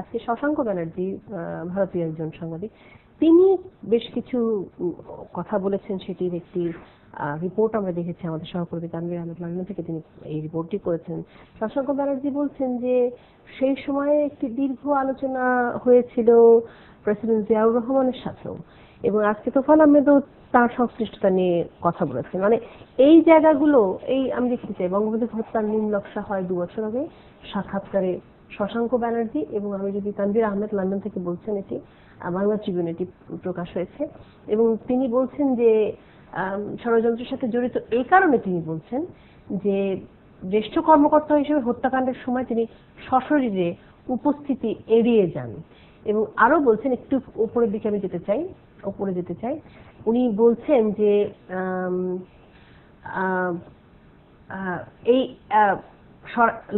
আজকে শশাঙ্ক ব্যানার্জি ভারতীয় একজন সাংবাদিক, তিনি বেশ কিছু কথা বলেছেন। সেটির একটি রিপোর্ট আমরা দেখেছি আমাদের সহকর্মী তানভীর আহমেদ লন্ডন থেকে তিনি এই রিপোর্টটি করেছেন। শশাঙ্ক ব্যানার্জি বলছেন যে, সেই সময়ে একটি দীর্ঘ আলোচনা হয়েছিল প্রেসিডেন্ট জিয়াউর রহমানের সাথেও এবং আজকে তোফাল আহমেদও তার সংশ্লিষ্টতা নিয়ে কথা বলেছেন। মানে এই জায়গাগুলো, এই আমি দেখতে চাই, বঙ্গবন্ধু হত্যার নীল নকশা হয় দু বছর আগে, সাক্ষাৎকারে শশাঙ্ক ব্যানার্জি এবং আমি যদি তানভীর আহমেদ লন্ডন থেকে বলছেন, এটি বাংলা ট্রিবিউন এটি প্রকাশ হয়েছে। এবং তিনি বলছেন যে ষড়যন্ত্রের সাথে জড়িত এই কারণে তিনি বলছেন যে, জ্যেষ্ঠ কর্মকর্তা হিসেবে হত্যাকাণ্ডের সময় তিনি সশরীরে উপস্থিতি এড়িয়ে যান। এবং আরও বলছেন, একটু উপরের দিকে আমি যেতে চাই, উপরে যেতে চাই। উনি বলছেন যে এই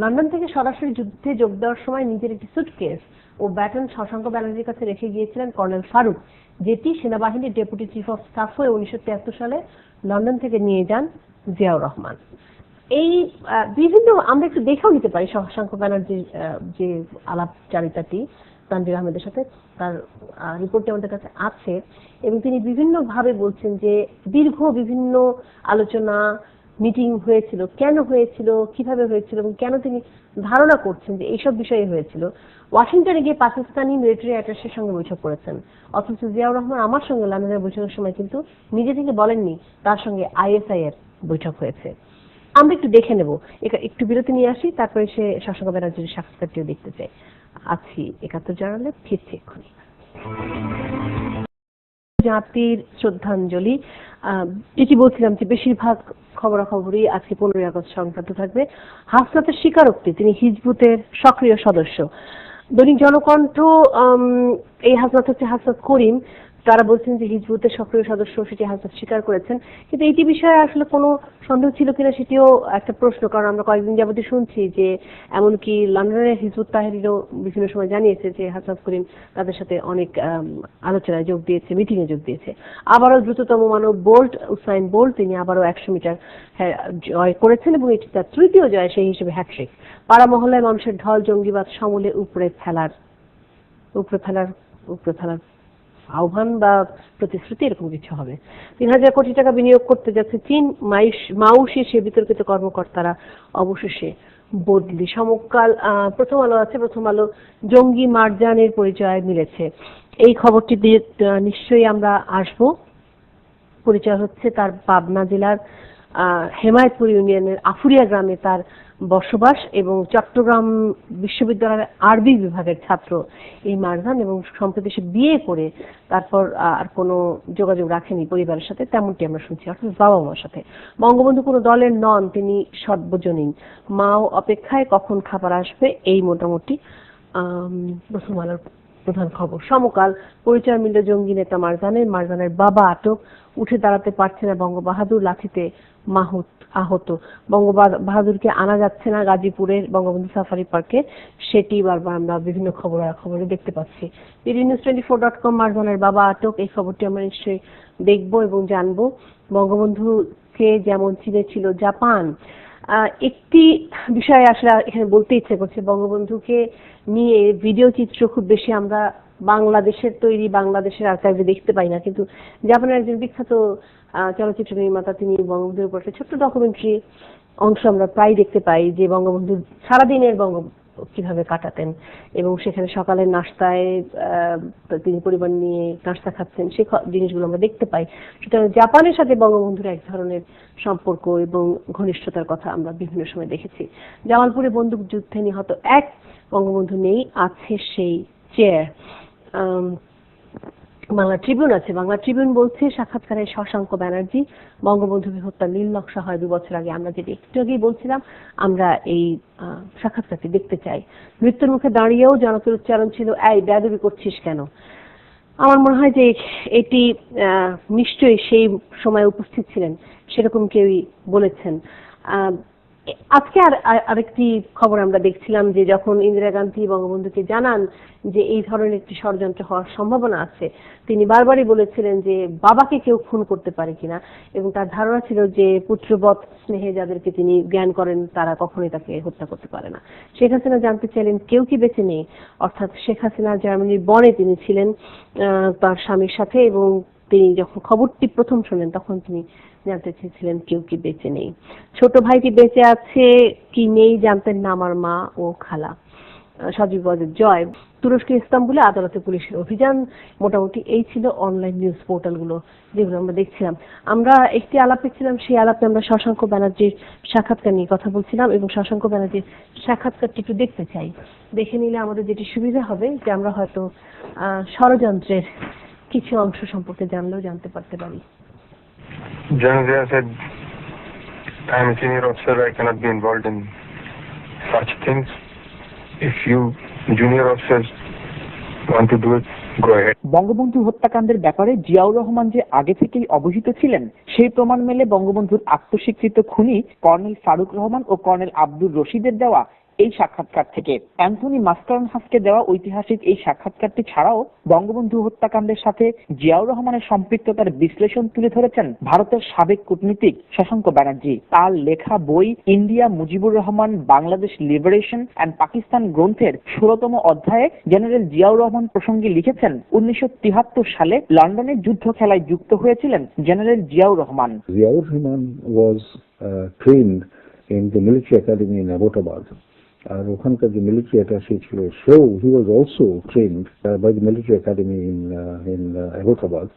লন্ডন থেকে সরাসরি যুদ্ধে যোগ দেওয়ার সময় নিজের একটি সুটকেস ও ব্যাটন শশাঙ্ক ব্যানার্জির কাছে রেখে গিয়েছিলেন কর্নেল ফারুক, যেটি সেনাবাহিনীর ডেপুটি চিফ অফ স্টাফ হয়ে উনিশশো তিয়াত্তর সালে লন্ডন থেকে নিয়ে যান জিয়াউর রহমান। এই বিভিন্ন, আমরা একটু দেখেও নিতে পারি শশাঙ্ক ব্যানার্জির যে আলাপচারিতাটি তানভীর আহমেদের সাথে, তার রিপোর্টটি আমাদের কাছে আছে এবং তিনি বিভিন্ন ভাবে বলছেন যে দীর্ঘ বিভিন্ন আলোচনা মিটিং হয়েছিল, কেন হয়েছিল, কীভাবে হয়েছিল এবং কেন তিনি ধারণা করছেন যে এইসব বিষয়ে হয়েছিল। ওয়াশিংটনে গিয়ে পাকিস্তানি মিলিটারি অ্যাটাসের সঙ্গে বৈঠক করেছেন। অথচ জিয়াউর রহমান আমার সঙ্গে লন্ডনের বৈঠকের সময় কিন্তু নিজে থেকে বলেননি, তার সঙ্গে আইএসআই এর বৈঠক হয়েছে। আমরা একটু দেখে নেব। একা- একটু বিরতি নিয়ে আসি, তারপরে সে শাসক ব্যানার্জির সাক্ষাৎকারটিও দেখতে চাই আছি একাত্তর জানালে ফিরছি এক্ষুনি। জাতির শ্রদ্ধাঞ্জলি। যেটি বলছিলাম যে বেশিরভাগ খবরাখবরই আজকে পনেরোই আগস্ট সংক্রান্ত থাকবে। হাসনাতের স্বীকারোক্তি তিনি হিজবুতের সক্রিয় সদস্য। দৈনিক জনকণ্ঠ এই হাসনাত হচ্ছে হাসনাত করিম। তারা বলছেন যে হিজবুতের সক্রিয় সদস্য সেটি হাসনাত স্বীকার করেছেন। কিন্তু এইটি বিষয়ে আসলে কোনো সন্দেহ ছিল কিনা সেটিও একটা প্রশ্ন কারণ আমরা কয়েকদিন যাবতীয় শুনছি যে এমনকি লন্ডনের হিজবুত তাহেরিরও বিভিন্ন সময় জানিয়েছে যে হাসনাত করিম তাদের সাথে অনেক আলোচনায় যোগ দিয়েছে মিটিং এ যোগ দিয়েছে। আবারও দ্রুততম মানব বোল্ট উসাইন বোল্ট তিনি আবারও একশো মিটার হ্যাঁ, জয় করেছেন এবং এটি তার তৃতীয় জয় সেই হিসেবে হ্যাট্রিক পাড়া মহল্লায় মানুষের ঢল জঙ্গিবাদ সমলে উপরে ফেলার উপরে ফেলার উপরে ফেলার আহ্বান বা প্রতিশ্রুতি এরকম কিছু হবে। তিন হাজার কোটি টাকা বিনিয়োগ করতে যাচ্ছে চীন মাউসি, সে বিতর্কিত কর্মকর্তারা। অবশেষে বদলি। সমকাল প্রথম আলো আছে, প্রথম আলো জঙ্গি মারজানের পরিচয় মিলেছে। এই খবরটি দিয়ে নিশ্চয়ই আমরা আসব। পরিচয় হচ্ছে তার পাবনা জেলার হেমায়তপুর ইউনিয়নের আফুরিয়া গ্রামে তার বসবাস এবং চট্টগ্রাম বিশ্ববিদ্যালয়ের আরবি বিভাগের ছাত্র এই মারজান এবং সম্প্রতি সে বিয়ে করে তারপর আর কোনো যোগাযোগ রাখেনি পরিবারের সাথে, তেমনটি আমরা শুনছি। অর্থাৎ বাবা মার সাথে। বঙ্গবন্ধু কোনো দলের নন, তিনি সর্বজনীন। মাও অপেক্ষায় কখন খাবার আসবে, এই মোটামুটি প্রথম আলোর প্রধান খবর। সমকাল পরিচয় মিলল জঙ্গি নেতা মারজানের মারজানের বাবা আটক। উঠে দাঁড়াতে পারছে না বঙ্গবাহাদুর, লাঠিতে মাহুত আহত। বঙ্গবাহাদুরকে আনা যাচ্ছে না গাজীপুরের বঙ্গবন্ধু সাফারি পার্কে। সেটি বারবার আমরা বিভিন্ন খবর খবরে দেখতে পাচ্ছি। BD news twenty four dot com, মারজানের বাবা আটক। এই খবরটি আমরা নিশ্চয়ই দেখব এবং জানব। বঙ্গবন্ধুকে যেমন চিনেছিল জাপান একটি বিষয়ে আসলে এখানে বলতে ইচ্ছে করছে, বঙ্গবন্ধুকে নিয়ে ভিডিও চিত্র খুব বেশি আমরা বাংলাদেশের তৈরি, বাংলাদেশের আর্কাইভে দেখতে পাই না। কিন্তু জাপানের একজন বিখ্যাত চলচ্চিত্র নির্মাতা তিনি বঙ্গবন্ধুর উপর একটা ছোট্ট ডকুমেন্টারি অংশ আমরা প্রায় দেখতে পাই যে বঙ্গবন্ধু সারাদিনের বঙ্গ কীভাবে কাটাতেন এবং সেখানে সকালের নাস্তায় তিনি পরিবার নিয়ে নাস্তা খাচ্ছেন, সে জিনিসগুলো আমরা দেখতে পাই। সুতরাং জাপানের সাথে বঙ্গবন্ধুর এক ধরনের সম্পর্ক এবং ঘনিষ্ঠতার কথা আমরা বিভিন্ন সময় দেখেছি। জামালপুরে বন্দুক যুদ্ধে নিহত এক বঙ্গবন্ধু নেই, আছে সেই চেয়ার বাংলা ট্রিবিউন আছে। বাংলা ট্রিবিউন বলছে, সাক্ষাৎকারে শশাঙ্ক ব্যানার্জি বঙ্গবন্ধুকে হত্যা নীল নকশা হয় দু বছর আগে। আমরা যেটি একটু আগেই বলছিলাম, আমরা এই সাক্ষাৎকারটি দেখতে চাই। মৃত্যুর মুখে দাঁড়িয়েও জনকের উচ্চারণ ছিল, এই, বেয়াদবি করছিস কেন? আমার মনে হয় যে এটি নিশ্চয়ই সেই সময় উপস্থিত ছিলেন, সেরকম কেউই বলেছেন। আজকে আর আর- আরেকটি খবর আমরা দেখছিলাম যে যখন ইন্দিরা গান্ধী বঙ্গবন্ধুকে জানান যে এই ধরনের একটি ষড়যন্ত্র হওয়ার সম্ভাবনা আছে, তিনি বারবারই বলেছিলেন যে বাবাকে কেউ খুন করতে পারে কিনা এবং তার ধারণা ছিল যে পুত্রবৎ স্নেহে যাদেরকে তিনি জ্ঞান করেন তারা কখনোই তাকে হত্যা করতে পারে না। শেখ হাসিনা জানতে চাইলেন কেউ কি বেঁচে নেই? অর্থাৎ শেখ হাসিনা জার্মানির বনে তিনি ছিলেন তার স্বামীর সাথে এবং তিনি যখন খবরটি প্রথম শোনেন তখন তিনি জানতে চেয়েছিলেন কেউ কি বেঁচে নেই। ছোট ভাইটি বেঁচে আছে কি নেই জানতেন না আমার মা ও খালা। সজীব ওয়াজেদ জয়। তুরস্কের ইস্তাম্বুলে আদালতে পুলিশের অভিযান। মোটামুটি এই ছিল অনলাইন নিউজ পোর্টালগুলো যেগুলো আমরা দেখছিলাম। আমরা একটি আলাপে ছিলাম, সেই আলাপে আমরা শশাঙ্ক ব্যানার্জির সাক্ষাৎকার নিয়ে কথা বলছিলাম এবং শশাঙ্ক ব্যানার্জির সাক্ষাৎকারটি একটু দেখতে চাই। দেখে নিলে আমাদের যেটি সুবিধা হবে যে আমরা হয়তো ষড়যন্ত্রের কিছু অংশ সম্পর্কে জানলেও জানতে পারতে পারি Janazia said, I am a senior officer, I cannot be involved in such things. If you junior officers want to do it, go ahead. Bangabandhu হত্যাকাণ্ডের ব্যাপারে জিয়াউর রহমান যে আগে থেকেই অবহিত ছিলেন সেই প্রমাণ মেলে বঙ্গবন্ধুর আত্মস্বীকৃত খুনি কর্নেল ফারুক রহমান ও কর্নেল আব্দুর রশিদের দেওয়া এই সাক্ষাৎকার থেকে। অ্যান্থনি মাস্কারনহাসকে দেওয়া ঐতিহাসিক এই সাক্ষাৎকারটি ছাড়াও বঙ্গবন্ধু হত্যাকাণ্ডের সাথে জিয়াউর রহমানের সম্পৃক্ততার বিশ্লেষণ তুলে ধরেছেন ভারতের সাবেক কূটনীতিক শশাঙ্ক ব্যানার্জি। তার লেখা বই India Mujibur Rahman Bangladesh liberation and Pakistan গ্রন্থের ষোলতম অধ্যায়ে জেনারেল জিয়াউর রহমান প্রসঙ্গে লিখেছেন উনিশশো সালে লন্ডনের যুদ্ধ খেলায় যুক্ত হয়েছিলেন general Ziaur Rahman. Ziaur Rahman was uh, trained in the military academy in Abbottabad. আর ওখানকার যে মিলিটারি অ্যাটাচি ছিল সেও he was also trained by the military academy in in Abbottabad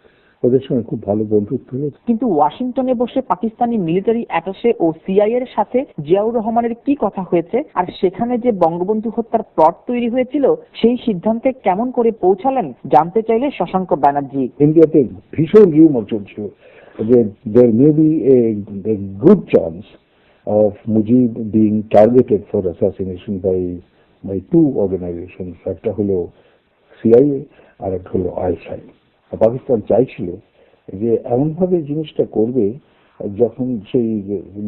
ওদের সঙ্গে খুব ভালো বন্ধুত্ব হয়েছে। কিন্তু ওয়াশিংটনে বসে পাকিস্তানি মিলিটারি অ্যাটাসে ও সিআইএ এর সাথে জিয়াউর রহমানের কি কথা হয়েছে? আর সেখানে যে বঙ্গবন্ধু হত্যার প্লট তৈরি হয়েছিল সেই সিদ্ধান্তে কেমন করে পৌঁছালেন জানতে চাইলে শশাঙ্ক ব্যানার্জি। ইন্ডিয়াতে ভীষণ রিউমার চলছিল যে there may be a good chance of Mujib being targeted for assassination by by two organization একটা হলো সিআইএ আর একটা হলো আইএসআই পাকিস্তান চাইছিল যে এমনভাবে জিনিসটা করবে যখন সেই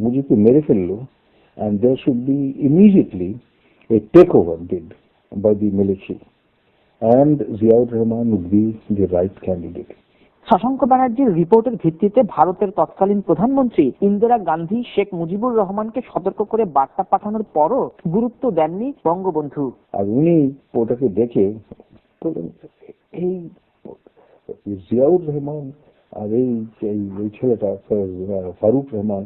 মুজিবকে মেরে ফেলল and there should be immediately a take over did by the military and Ziaur Rahman would be the right candidate. Shashank ব্যানার্জির রিপোর্টের ভিত্তিতে ভারতের তৎকালীন প্রধানমন্ত্রী ইন্দিরা গান্ধী, শেখ মুজিবুর রহমানকে সতর্ক করে বার্তা পাঠানোর পরও গুরুত্ব দেননি বঙ্গবন্ধু। আর উনি ওটাকে দেখে এই জিয়াউর রহমান আর এই ছেলেটা ফারুক রহমান,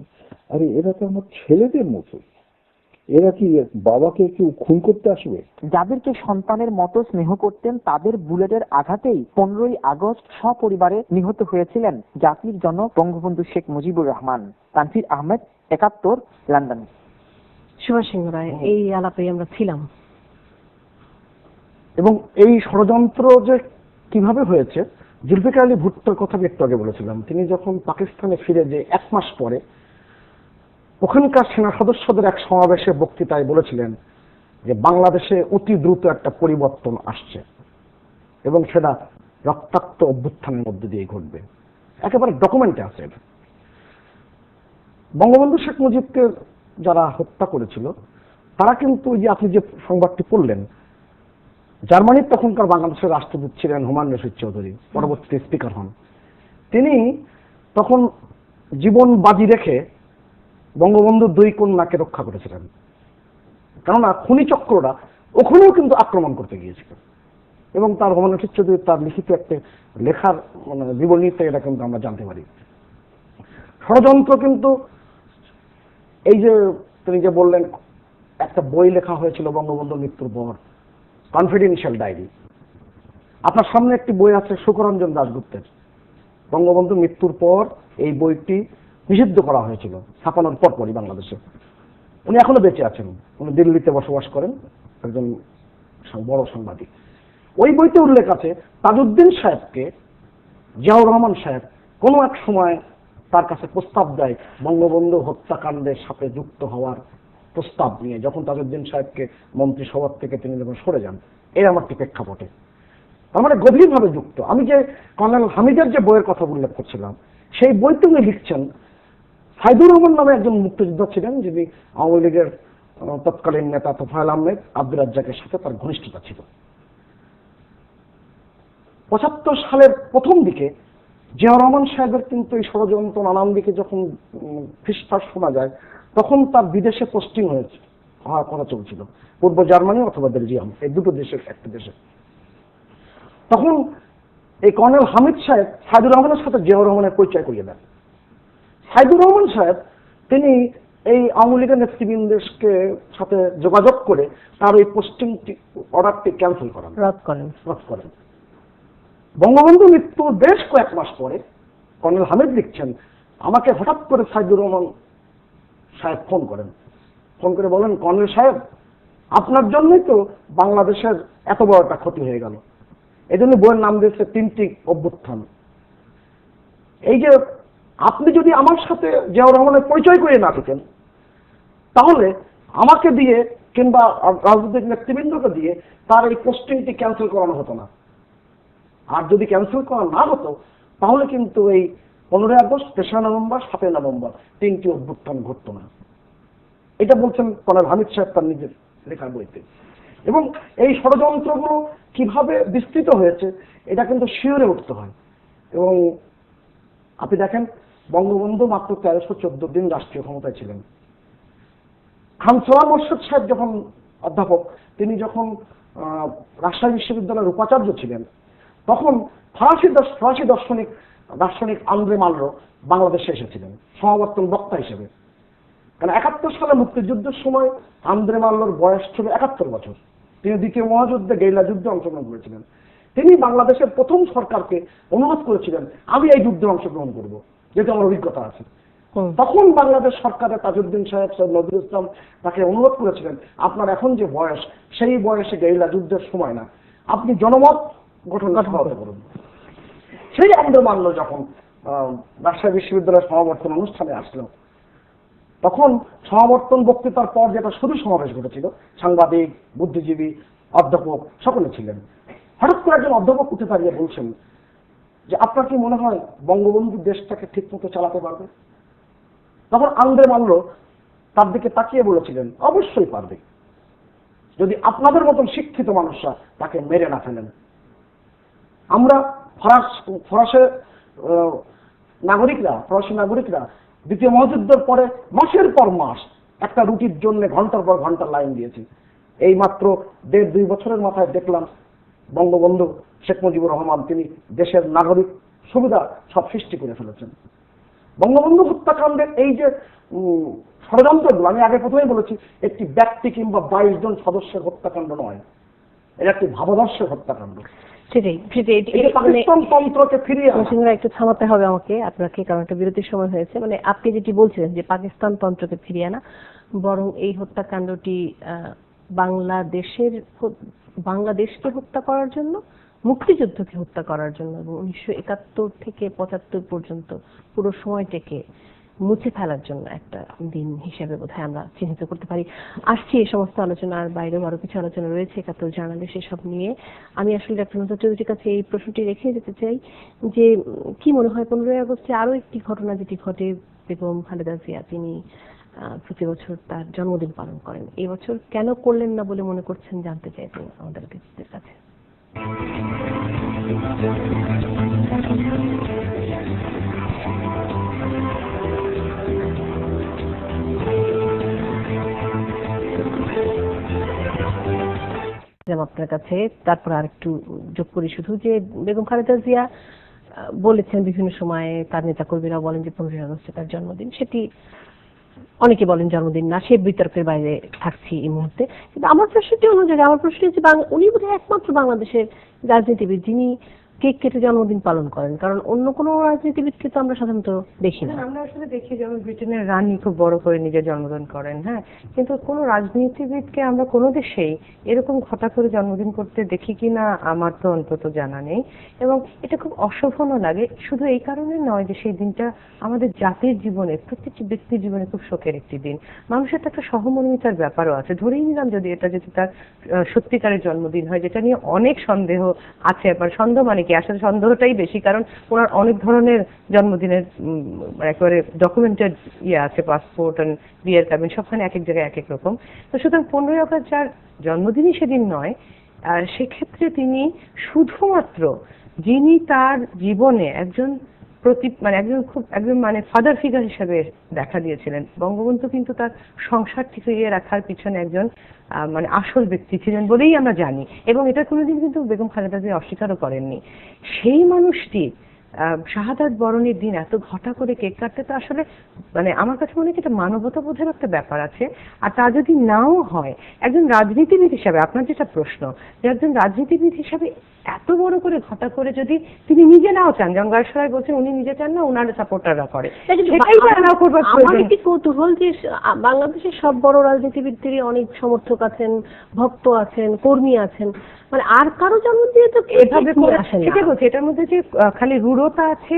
আরে এরা তো আমার ছেলেদের মতো এরা কি বাবাকে কেউ খুন করতে আসবে? যাদেরকে সন্তানের মতো স্নেহ করতেন তাদের বুলেটের আঘাতেই পনেরোই আগস্ট সপরিবারে নিহত হয়েছিলেন জাতির জনক বঙ্গবন্ধু শেখ মুজিবুর রহমান। তানফির আহমেদ একাত্তর লন্ডন। সুভাষ সিংহ রায় এই আলাপে আমরা ছিলাম। এবং এই ষড়যন্ত্র যে কীভাবে হয়েছে জুলফিকার আলী ভুট্টোর কথা একটু আগে বলেছিলাম। তিনি যখন পাকিস্তানে ফিরে যে এক মাস পরে ওখানকার সেনা সদস্যদের এক সমাবেশে বক্তৃতায় বলেছিলেন যে বাংলাদেশে অতি দ্রুত একটা পরিবর্তন আসছে এবং সেটা রক্তাক্ত অভ্যুত্থানের মধ্যে দিয়ে ঘটবে। একেবারে ডকুমেন্টে আছে বঙ্গবন্ধু শেখ মুজিবকে যারা হত্যা করেছিল, তারা কিন্তু যে আপনি যে সংবাদটি পড়লেন, জার্মানির তখনকার বাংলাদেশের রাষ্ট্রদূত ছিলেন হুমান রশিদ চৌধুরী, পরবর্তীতে স্পিকার হন। তিনি তখন জীবন বাজি রেখে বঙ্গবন্ধুর দুই কন্যাকে রক্ষা করেছিলেন। কেননা খুনি চক্ররা ওখানেও কিন্তু আক্রমণ করতে গিয়েছিল। এবং তার হুমায়ুন রশিদ চৌধুরী তার লিখিত একটা লেখার মানে বিবরণীতে এটা কিন্তু আমরা জানতে পারি। ষড়যন্ত্র কিন্তু এই যে তিনি যে বললেন, একটা বই লেখা হয়েছিল বঙ্গবন্ধুর মৃত্যুর পর কনফিডেন্সিয়াল ডায়েরি আপনার সামনে একটি বই আছে সুকরঞ্জন দাশগুপ্তের। বঙ্গবন্ধু মৃত্যুর পর এই বইটি নিষিদ্ধ করা হয়েছিল ছাপানোর পরপরই বাংলাদেশে। উনি এখনও বেঁচে আছেন। উনি দিল্লিতে বসবাস করেন একজন বড় সাংবাদিক। ওই বইতে উল্লেখ আছে, তাজউদ্দিন সাহেবকে, জিয়াউর রহমান সাহেব কোনো এক সময় তার কাছে প্রস্তাব দেয় বঙ্গবন্ধু হত্যাকাণ্ডের সাথে যুক্ত হওয়ার প্রস্তাব নিয়ে। যখন তাজউদ্দিন সাহেবকে মন্ত্রিসভার থেকে তিনি যখন সরে যান এই আমার প্রেক্ষাপটে। তার মানে গভীরভাবে যুক্ত। আমি যে কর্নেল হামিদের যে বইয়ের কথা উল্লেখ করছিলাম, সেই বইতে উনি লিখছেন সাইদুর রহমান নামে একজন মুক্তিযোদ্ধা ছিলেন, যিনি আওয়ামী লীগের তৎকালীন নেতা তোফায়েল আহমেদ আব্দুল রাজ্জাকের সাথে তার ঘনিষ্ঠতা ছিল। পঁচাত্তর সালের প্রথম দিকে জিয়া রহমান সাহেবের কিন্তু এই ষড়যন্ত্র নানান দিকে যখন ফিসফাস শোনা যায়, তখন তার বিদেশে পোস্টিং হয়েছে, হওয়ার কথা চলছিল, পূর্ব জার্মানি অথবা বেলজিয়াম, এই দুটো দেশের একটা দেশে। তখন এই কর্নেল হামিদ সাহেব সাইদুর রহমানের সাথে জিয়াউর রহমানের পরিচয় করিয়ে দেন। সাইদুর রহমান সাহেব তিনি এই আওয়ামী লীগের নেতৃবৃন্দের সাথে যোগাযোগ করে তার এই পোস্টিংটি অর্ডারটি ক্যান্সেল করান। রদ করেন। রদ করেন। বঙ্গবন্ধু মৃত্যু বেশ কয়েক মাস পরে কর্নেল হামিদ লিখছেন আমাকে হঠাৎ করে সাইদুর রহমান সাহেব ফোন করেন। ফোন করে বলেন কর্নেল সাহেব আপনার জন্যই তো বাংলাদেশের এত বড় একটা ক্ষতি হয়ে গেল। এই জন্য বইয়ের নাম দিয়েছে তিনটি অভ্যুত্থান। এই যে আপনি যদি আমার সাথে জিয়াউর রহমানের পরিচয় করিয়ে না থাকেন তাহলে আমাকে দিয়ে কিংবা রাজনৈতিক নেতৃবৃন্দকে দিয়ে তার এই পোস্টিংটি ক্যান্সেল করানো হতো না। আর যদি ক্যান্সেল করা না হতো, তাহলে কিন্তু এই পনেরোই আগস্ট, তেসরা নভেম্বর, সাতই নভেম্বর তিনটি অভ্যুত্থান ঘটতো না। এটা বলছেন কর্নেল হামিদ সাহেব তার নিজের লেখার বইতে। এবং এই ষড়যন্ত্রগুলো কীভাবে বিস্তৃত হয়েছে, এটা কিন্তু শিওরে উঠতে হয়। এবং আপনি দেখেন বঙ্গবন্ধু মাত্র তেরোশো চোদ্দ দিন রাষ্ট্রীয় ক্ষমতায় ছিলেন। সোলার মোর্শেদ সাহেব যখন অধ্যাপক, তিনি যখন রাজশাহী বিশ্ববিদ্যালয়ের উপাচার্য ছিলেন, তখন ফরাসি ফরাসি দার্শনিক দার্শনিক আন্দ্রে মালরো বাংলাদেশে এসেছিলেন, সমাবর্তন বক্তা হিসেবে। কারণ একাত্তর সালে মুক্তিযুদ্ধের সময় আন্দ্রে মাল্লোর বয়স ছিল একাত্তর বছর। তিনি দ্বিতীয় মহাযুদ্ধে গেইলা যুদ্ধে অংশগ্রহণ করেছিলেন। তিনি বাংলাদেশের প্রথম সরকারকে অনুরোধ করেছিলেন, আমি এই যুদ্ধে অংশগ্রহণ করব। যেহেতু আমার অভিজ্ঞতা আছে। তখন বাংলাদেশ সরকারের তাজউদ্দিন সাহেব সৈয়দ নজরুল ইসলাম তাকে অনুরোধ করেছিলেন আপনার এখন যে বয়স সেই বয়সে গেরিলা যুদ্ধের সময় না আপনি জনমত গঠন সহায়তা করুন। সেই মানল যখন রাজশাহী বিশ্ববিদ্যালয়ের সমাবর্তন অনুষ্ঠানে আসলো তখন সমাবর্তন বক্তৃতার পর যেটা শুধু সমাবেশ ঘটেছিল সাংবাদিক বুদ্ধিজীবী অধ্যাপক সকলে ছিলেন। হঠাৎ করে একজন অধ্যাপক উঠে দাঁড়িয়ে বলছেন যে আপনার কি মনে হয় বঙ্গবন্ধু দেশটাকে ঠিক মতো চালাতে পারবে? তখন আন্দ্রে মানল, তার দিকে তাকিয়ে বলেছিলেন, অবশ্যই পারবে। যদি আপনাদের মতন শিক্ষিত মানুষরা তাকে মেরে না ফেলেন। আমরা ফরাস, ফরাসের নাগরিকরা, ফরাসি নাগরিকরা দ্বিতীয় মহাযুদ্ধের পরে মাসের পর মাস একটা রুটির জন্য ঘণ্টার পর ঘণ্টার লাইন দিয়েছি। এই মাত্র দেড় দুই বছরের মাথায় দেখলাম বঙ্গবন্ধু শেখ মুজিবুর রহমান তিনি দেশের নাগরিক সুবিধা সব সৃষ্টি করে ফেলেছেন। বঙ্গবন্ধু হত্যাকাণ্ডের এই যে ষড়যন্ত্রগুলো আমি আগে প্রথমেই বলেছি একটি ব্যক্তি কিংবা বাইশ জন সদস্যের হত্যাকাণ্ড নয়। এটা একটি ভাবাদর্শের হত্যাকাণ্ড। মানে একটু থামাতে হবে আমাকে আপনাকে কারণ একটা বিরতির সময় হয়েছে। মানে আপনি যেটি বলছিলেন যে পাকিস্তান তন্ত্রকে ফিরিয়ে আনা বরং এই হত্যাকাণ্ডটি আহ, বাংলাদেশের বাংলাদেশকে হত্যা করার জন্য, মুক্তিযুদ্ধকে হত্যা করার জন্য এবং উনিশশো একাত্তর থেকে পঁচাত্তর পর্যন্ত পুরো সময়টাকে মুছে ফেলার জন্য একটা দিন হিসেবে বোধহয় আমরা চিহ্নিত করতে পারি। আসছি এই সমস্ত আলোচনার বাইরেও আরও কিছু আলোচনা রয়েছে, একাত্তর জার্নালে সেসব নিয়ে। আমি আসলে ডাক্তার নজর চৌধুরীর কাছে এই প্রশ্নটি রেখে যেতে চাই যে, কি মনে হয় পনেরোই আগস্টে আরও একটি ঘটনা যেটি ঘটে বেগম খালেদা জিয়া, তিনি প্রতি বছর তার জন্মদিন পালন করেন। এই বছর কেন করলেন না বলে মনে করছেন জানতে চাইছেন আমাদের কাছে। আপনার কাছে, তারপর আর একটু যোগ করি। শুধু যে বেগম খালেদা জিয়া বলেছেন বিভিন্ন সময়ে তার নেতা কর্মীরা বলেন যে পনেরোই আগস্টে তার জন্মদিন, সেটি অনেকে বলেন জন্মদিন না, সে বিতর্কের বাইরে থাকছি এই মুহূর্তে। কিন্তু আমার প্রশ্নটি অনুযায়ী আমার প্রশ্ন হচ্ছে উনি বোধহয় একমাত্র বাংলাদেশের রাজনীতিবিদ যিনি কেক কেটে জন্মদিন পালন করেন? কারণ অন্য কোনো রাজনীতিবিদকে তো আমরা সাধারণত দেখি না। আমরা আসলে দেখি যেমন ব্রিটেনের রানী খুব বড় করে নিজের জন্মদিন করেন হ্যাঁ? কিন্তু কোনো রাজনীতিবিদকে আমরা কোনো দেশেই এরকম ঘটা করে জন্মদিন করতে দেখি কি না আমার তো অন্তত জানা নেই। এবং এটা খুব অশোভনও লাগে। শুধু এই কারণে নয় যে সেই দিনটা আমাদের জাতির জীবনে প্রত্যেকটি ব্যক্তির জীবনে খুব শোকের একটি দিন। মানুষের তো একটা সহমর্মিতার ব্যাপারও আছে। ধরেই নিলাম যদি এটা যদি তার সত্যিকারের জন্মদিন হয়, যেটা নিয়ে অনেক সন্দেহ আছে, আবার সন্দেহ মানে অনেকে আসলে সন্দেহটাই বেশি, কারণ ওনার অনেক ধরনের জন্মদিনের একেবারে ডকুমেন্টেড ইয়ে আছে পাসপোর্ট অ্যান্ড বিয়ের কাবিন সবখানে এক এক জায়গায় এক এক রকম। তো সুতরাং পনেরোই অগস্ট যার জন্মদিনই সেদিন নয় সেক্ষেত্রে তিনি শুধুমাত্র যিনি তার জীবনে একজন প্রতি মানে একজন খুব, একজন মানে ফাদার ফিগার হিসেবে দেখা দিয়েছিলেন। বঙ্গবন্ধু কিন্তু তার সংসার টিকিয়ে রাখার পিছনে একজন মানে আসল ব্যক্তি ছিলেন বলেই আমরা জানি। এবং এটা কোনোদিন কিন্তু বেগম খালেদা জিয়া অস্বীকারও করেননি। সেই মানুষটি শাহাদাত বরণের দিন এত ঘটা করে কেক কাটতে তো আসলে মানে আমার কাছে মনে হয় এটা মানবতা বোধের একটা ব্যাপার আছে। আর তা যদি নাও হয় একজন রাজনীতিবিদ হিসাবে আপনার যেটা প্রশ্ন যে একজন রাজনীতিবিদ হিসাবে এত বড় করে ঘটা করে যদি তিনি নিজে নাও চান জঙ্গার সরাই বলছেন উনি নিজে চান না ওনার সাপোর্টাররা করে। আমার একটি কৌতূহল যে বাংলাদেশের সব বড় রাজনীতিবিদদেরই অনেক সমর্থক আছেন ভক্ত আছেন কর্মী আছেন। মানে আর কারও জন্মদিনে তো এভাবে বলছি এটার মধ্যে যে খালি খালি রূঢ়তা আছে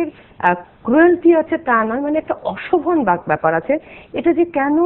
ক্রুয়েলটি আছে তা নয় মানে একটা অশোভন ব্যাপার আছে। এটা যে কেন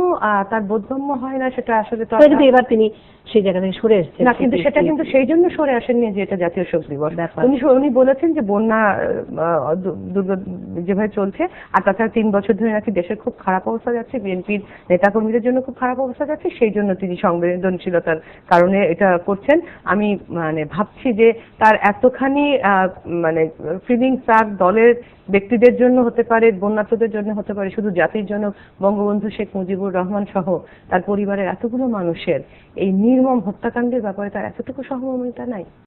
তার বোধগম্য হয় না সেটা আসলে তো এবার তিনি সেই জায়গা থেকে সরে এসেছেন। না কিন্তু সেটা কিন্তু সেই জন্য সরে আসেননি যে এটা জাতীয় শোক দিবস। উনি উনি বলেছেন যে বন্যা আহ, দু- যেভাবে চলছে আর তাছাড়া তিন বছর ধরে নাকি দেশের খুব খারাপ অবস্থা যাচ্ছে বিএনপির নেতাকর্মীদের জন্য খুব খারাপ অবস্থা যাচ্ছে সেই জন্য তিনি সংবেদনশীলতার কারণে এটা করছেন। আমি মানে ভাবছি যে তার এতখানি আহ, মানে ফিলিংস তার দলের ব্যক্তিদের জন্য হতে পারে, বন্যার্থদের জন্য হতে পারে, শুধু জাতির জন্য। বঙ্গবন্ধু শেখ মুজিবুর রহমান সহ তার পরিবারের এতগুলো মানুষের এই নির্মম হত্যাকাণ্ডের ব্যাপারে তার এতটুকু সহমর্মিতা নাই।